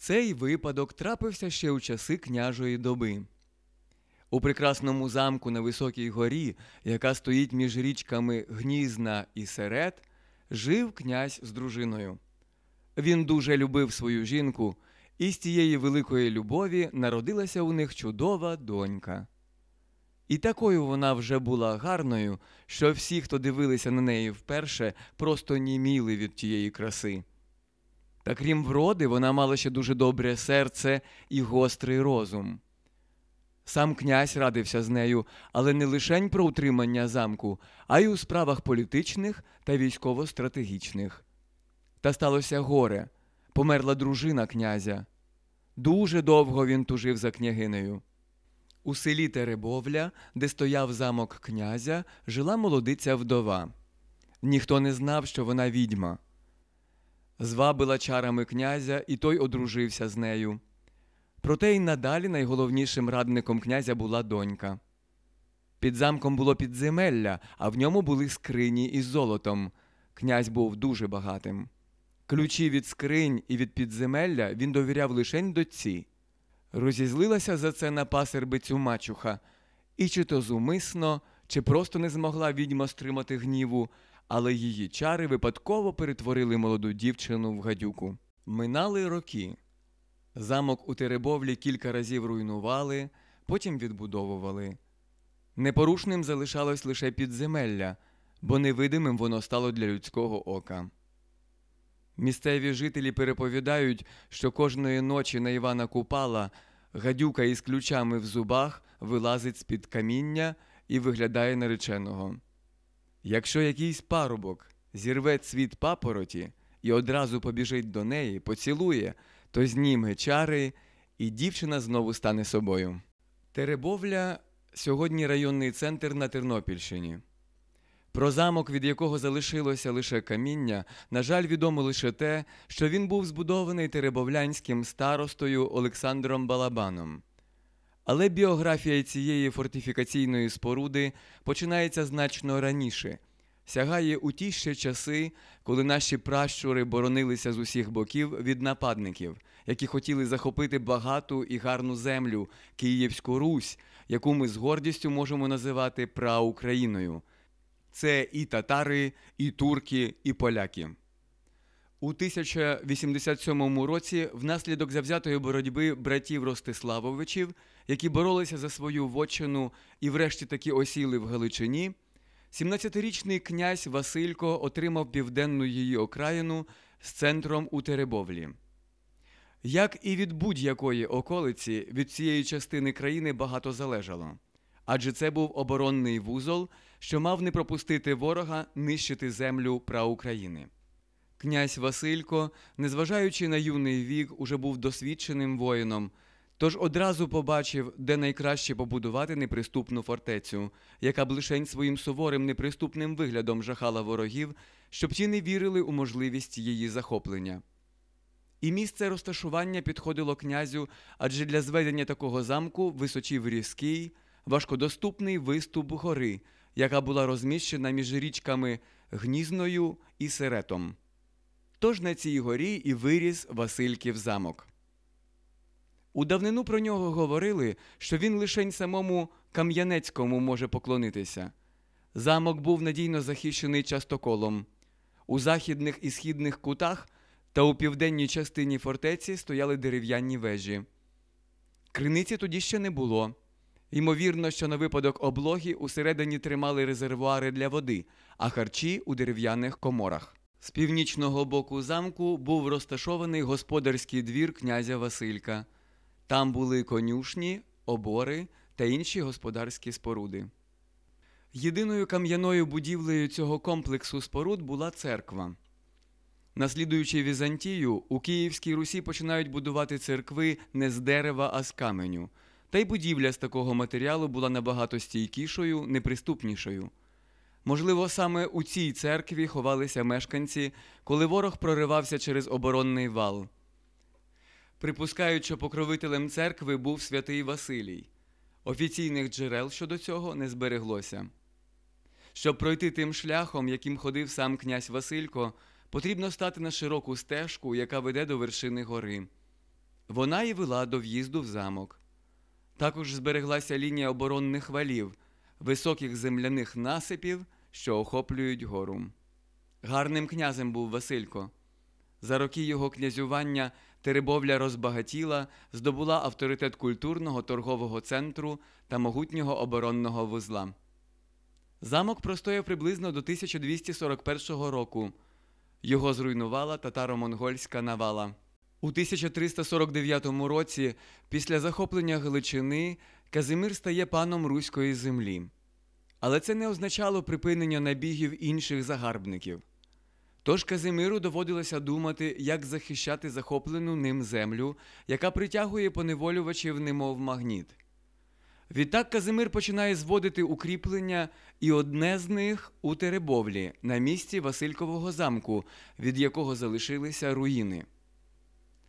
Цей випадок трапився ще у часи княжої доби. У прекрасному замку на високій горі, яка стоїть між річками Гнізна і Серед, жив князь з дружиною. Він дуже любив свою жінку, і з цієї великої любові народилася у них чудова донька. І такою вона вже була гарною, що всі, хто дивилися на неї вперше, просто німіли від тієї краси. Та крім вроди, вона мала ще дуже добре серце і гострий розум. Сам князь радився з нею, але не лишень про утримання замку, а й у справах політичних та військово-стратегічних. Та сталося горе померла дружина князя. Дуже довго він тужив за княгинею. У селі Теребовля, де стояв замок князя, жила молодиця вдова. Ніхто не знав, що вона відьма. Звабила чарами князя, і той одружився з нею. Проте й надалі найголовнішим радником князя була донька. Під замком було підземелля, а в ньому були скрині із золотом. Князь був дуже багатим. Ключі від скринь і від підземелля він довіряв лишень дочці. Розізлилася за це на пасербицю мачуха, і чи то зумисно, чи просто не змогла відьма стримати гніву, але її чари випадково перетворили молоду дівчину в гадюку. Минали роки. Замок у Теребовлі кілька разів руйнували, потім відбудовували. Непорушним залишалось лише підземелля, бо невидимим воно стало для людського ока. Місцеві жителі переповідають, що кожної ночі на Івана Купала гадюка із ключами в зубах вилазить з-під каміння і виглядає нареченого. Якщо якийсь парубок зірве цвіт папороті і одразу побіжить до неї, поцілує, то зніме чари, і дівчина знову стане собою. Теребовля сьогодні районний центр на Тернопільщині. Про замок, від якого залишилося лише каміння, на жаль, відомо лише те, що він був збудований теребовлянським старостою Олександром Балабаном. Але біографія цієї фортифікаційної споруди починається значно раніше, сягає у ті ще часи, коли наші пращури боронилися з усіх боків від нападників, які хотіли захопити багату і гарну землю Київську Русь, яку ми з гордістю можемо називати праукраїною. Це і татари, і турки, і поляки. У 1087 році, внаслідок завзятої боротьби братів Ростиславовичів, які боролися за свою вотчину і врешті таки осіли в Галичині, 17-річний князь Василько отримав південну її окраїну з центром у Теребовлі. Як і від будь-якої околиці, від цієї частини країни багато залежало. Адже це був оборонний вузол, що мав не пропустити ворога нищити землю праукраїни. Князь Василько, незважаючи на юний вік, уже був досвідченим воїном, тож одразу побачив, де найкраще побудувати неприступну фортецю, яка б лишень своїм суворим неприступним виглядом жахала ворогів, щоб ті не вірили у можливість її захоплення. І місце розташування підходило князю, адже для зведення такого замку височів різкий, важкодоступний виступ гори, яка була розміщена між річками Гнізною і Серетом. Тож на цій горі і виріс Васильків замок. У давнину про нього говорили, що він лишень самому Кам'янецькому може поклонитися. Замок був надійно захищений частоколом. У західних і східних кутах та у південній частині фортеці стояли дерев'яні вежі. Криниці тоді ще не було. Ймовірно, що на випадок облоги усередині тримали резервуари для води, а харчі у дерев'яних коморах. З північного боку замку був розташований господарський двір князя Василька. Там були конюшні, обори та інші господарські споруди. Єдиною кам'яною будівлею цього комплексу споруд була церква. Наслідуючи Візантію, у Київській Русі починають будувати церкви не з дерева, а з каменю. Та й будівля з такого матеріалу була набагато стійкішою, неприступнішою. Можливо, саме у цій церкві ховалися мешканці, коли ворог проривався через оборонний вал. Припускають, що покровителем церкви був святий Василій. Офіційних джерел щодо цього не збереглося. Щоб пройти тим шляхом, яким ходив сам князь Василько, потрібно стати на широку стежку, яка веде до вершини гори. Вона і вела до в'їзду в замок. Також збереглася лінія оборонних валів, високих земляних насипів, що охоплюють гору. Гарним князем був Василько. За роки його князювання Теребовля розбагатіла, здобула авторитет культурного торгового центру та могутнього оборонного вузла. Замок простояв приблизно до 1241 року. Його зруйнувала татаро-монгольська навала. У 1349 році, після захоплення Галичини, Казимир стає паном руської землі. Але це не означало припинення набігів інших загарбників. Тож Казимиру доводилося думати, як захищати захоплену ним землю, яка притягує поневолювачів, немов магніт. Відтак Казимир починає зводити укріплення, і одне з них у Теребовлі, на місці Василькового замку, від якого залишилися руїни.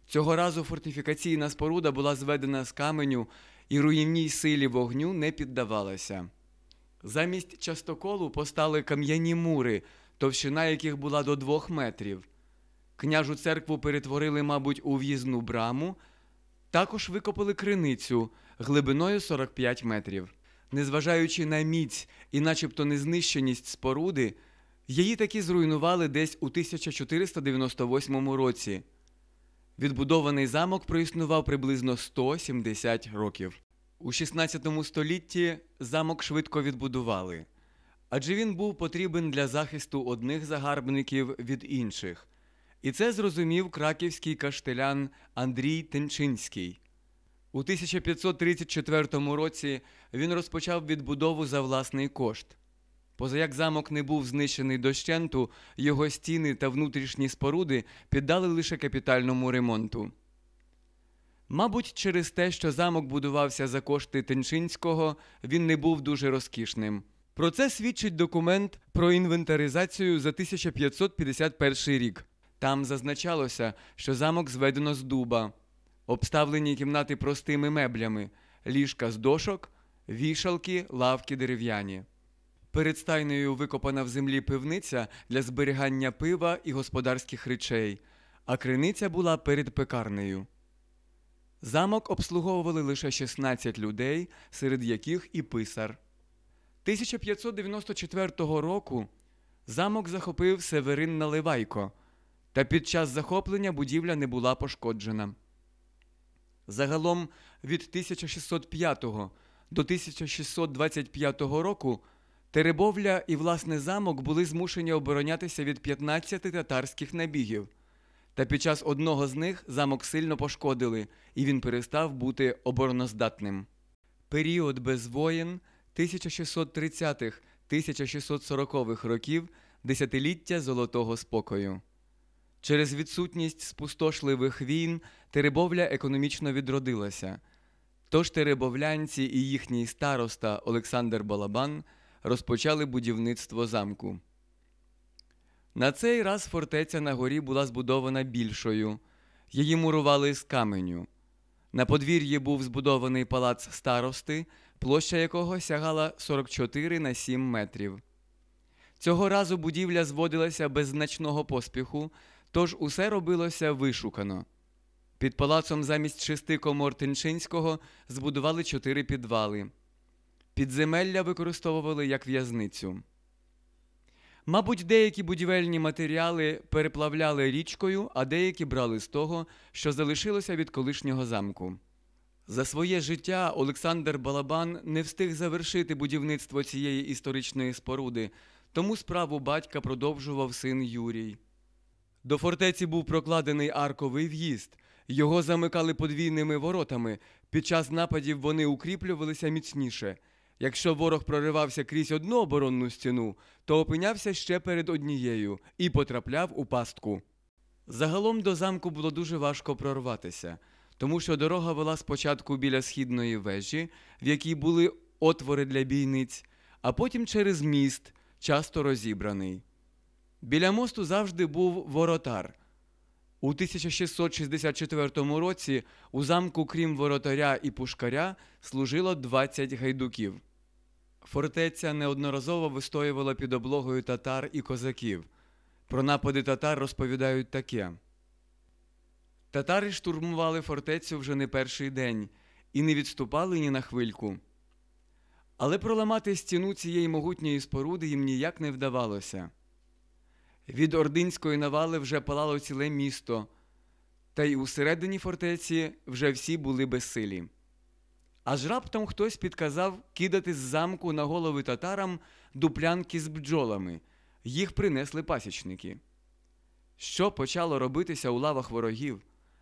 Цього разу фортифікаційна споруда була зведена з каменю і руїнній силі вогню не піддавалася. Замість частоколу постали кам'яні мури, товщина яких була до двох метрів. Княжу церкву перетворили, мабуть, у в'їзну браму, також викопали криницю глибиною 45 метрів. Незважаючи на міць і начебто незнищеність споруди, її таки зруйнували десь у 1498 році. Відбудований замок проіснував приблизно 170 років. У 16 столітті замок швидко відбудували, адже він був потрібен для захисту одних загарбників від інших. І це зрозумів краківський каштелян Андрій Тенчинський. У 1534 році він розпочав відбудову за власний кошт. Позаяк замок не був знищений дощенту, його стіни та внутрішні споруди піддали лише капітальному ремонту. Мабуть, через те, що замок будувався за кошти Тенчинського, він не був дуже розкішним. Про це свідчить документ про інвентаризацію за 1551 рік. Там зазначалося, що замок зведено з дуба, обставлені кімнати простими меблями, ліжка з дошок, вішалки, лавки дерев'яні. Перед стайнею викопана в землі пивниця для зберігання пива і господарських речей, а криниця була перед пекарнею. Замок обслуговували лише 16 людей, серед яких і писар. 1594 року замок захопив Северин Наливайко, та під час захоплення будівля не була пошкоджена. Загалом від 1605 до 1625 року Теребовля і власне замок були змушені оборонятися від 15 татарських набігів. Та під час одного з них замок сильно пошкодили, і він перестав бути обороноздатним. Період без воєн 1630-1640-х років десятиліття золотого спокою. Через відсутність спустошливих війн Теребовля економічно відродилася. Тож теребовлянці і їхній староста Олександр Балабан розпочали будівництво замку. На цей раз фортеця на горі була збудована більшою. Її мурували з каменю. На подвір'ї був збудований палац старости, площа якого сягала 44 на 7 метрів. Цього разу будівля зводилася без значного поспіху, тож усе робилося вишукано. Під палацом замість шести комор Тинчинського збудували чотири підвали. Підземелля використовували як в'язницю. Мабуть, деякі будівельні матеріали переплавляли річкою, а деякі брали з того, що залишилося від колишнього замку. За своє життя Олександр Балабан не встиг завершити будівництво цієї історичної споруди, тому справу батька продовжував син Юрій. До фортеці був прокладений арковий в'їзд. Його замикали подвійними воротами. Під час нападів вони укріплювалися міцніше. Якщо ворог проривався крізь одну оборонну стіну, то опинявся ще перед однією і потрапляв у пастку. Загалом до замку було дуже важко прорватися, тому що дорога вела спочатку біля східної вежі, в якій були отвори для бійниць, а потім через міст, часто розібраний. Біля мосту завжди був воротар. У 1664 році у замку, крім воротаря і пушкаря, служило 20 гайдуків. Фортеця неодноразово вистоювала під облогою татар і козаків. Про напади татар розповідають таке. Татари штурмували фортецю вже не перший день і не відступали ні на хвильку. Але проламати стіну цієї могутньої споруди їм ніяк не вдавалося. Від ординської навали вже палало ціле місто, та й усередині фортеці вже всі були безсилі. Аж раптом хтось підказав кидати з замку на голови татарам дуплянки з бджолами. Їх принесли пасічники. Що почало робитися у лавах ворогів?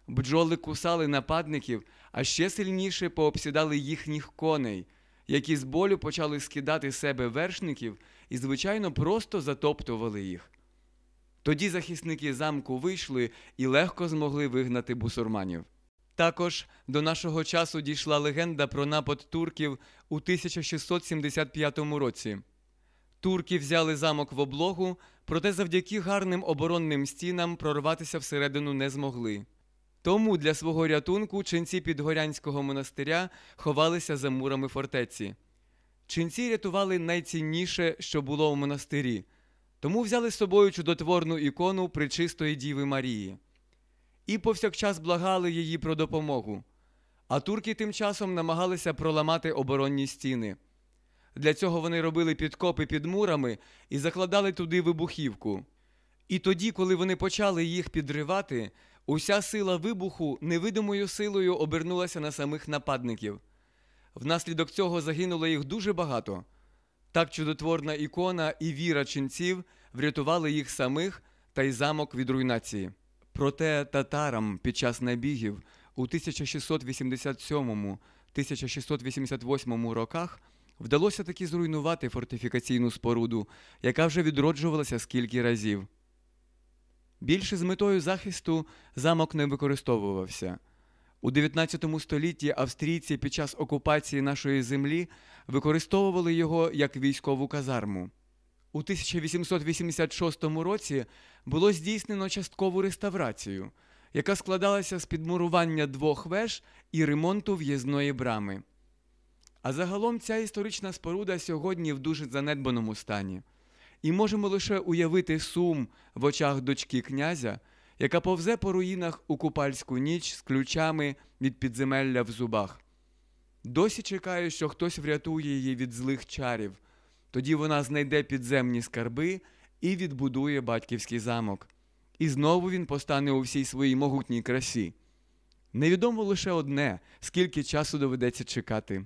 Бджоли кусали нападників, а ще сильніше пообсідали їхніх коней, які з болю почали скидати себе вершників і, звичайно, просто затоптували їх. Тоді захисники замку вийшли і легко змогли вигнати бусурманів. Також до нашого часу дійшла легенда про напад турків у 1675 році. Турки взяли замок в облогу, проте завдяки гарним оборонним стінам прорватися всередину не змогли. Тому для свого рятунку ченці Підгорянського монастиря ховалися за мурами фортеці. Ченці рятували найцінніше, що було у монастирі, тому взяли з собою чудотворну ікону Пречистої Діви Марії. І повсякчас благали її про допомогу. А турки тим часом намагалися проламати оборонні стіни. Для цього вони робили підкопи під мурами і закладали туди вибухівку. І тоді, коли вони почали їх підривати, уся сила вибуху невидимою силою обернулася на самих нападників. Внаслідок цього загинуло їх дуже багато. Так чудотворна ікона і віра ченців врятували їх самих та й замок від руйнації. Проте татарам під час набігів у 1687-1688 роках вдалося таки зруйнувати фортифікаційну споруду, яка вже відроджувалася скільки разів. Більше з метою захисту замок не використовувався. У 19 столітті австрійці під час окупації нашої землі використовували його як військову казарму. У 1886 році було здійснено часткову реставрацію, яка складалася з підмурування двох веж і ремонту в'їзної брами. А загалом ця історична споруда сьогодні в дуже занедбаному стані. І можемо лише уявити сум в очах дочки князя, яка повзе по руїнах у купальську ніч з ключами від підземелля в зубах. Досі чекає, що хтось врятує її від злих чарів. Тоді вона знайде підземні скарби і відбудує батьківський замок. І знову він постане у всій своїй могутній красі. Невідомо лише одне, скільки часу доведеться чекати.